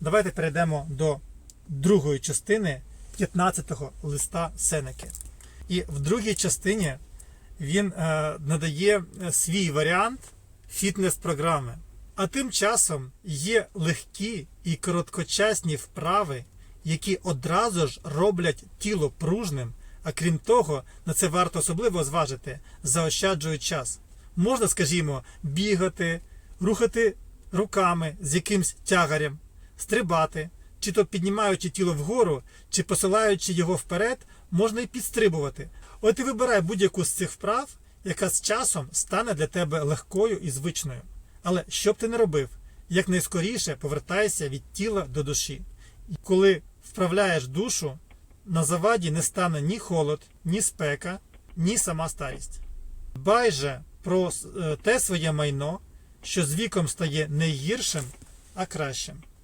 Давайте перейдемо до другої частини 15-го листа Сенеки. І в другій частині він е, надає е, свій варіант фітнес-програми. А тим часом є легкі і короткочасні вправи, які одразу ж роблять тіло пружним. А крім того, на це варто особливо зважити, заощаджують час. Можна, скажімо, бігати, рухати руками з якимсь тягарем, стрибати, чи то піднімаючи тіло вгору, чи посилаючи його вперед, можна і підстрибувати. От і вибирай будь-яку з цих вправ, яка з часом стане для тебе легкою і звичною. Але що б ти не робив, якнайскоріше повертайся від тіла до душі. І коли вправляєш душу, на заваді не стане ні холод, ні спека, ні сама старість. Дбай же про е, те своє майно, що з віком стає не гіршим, а кращим.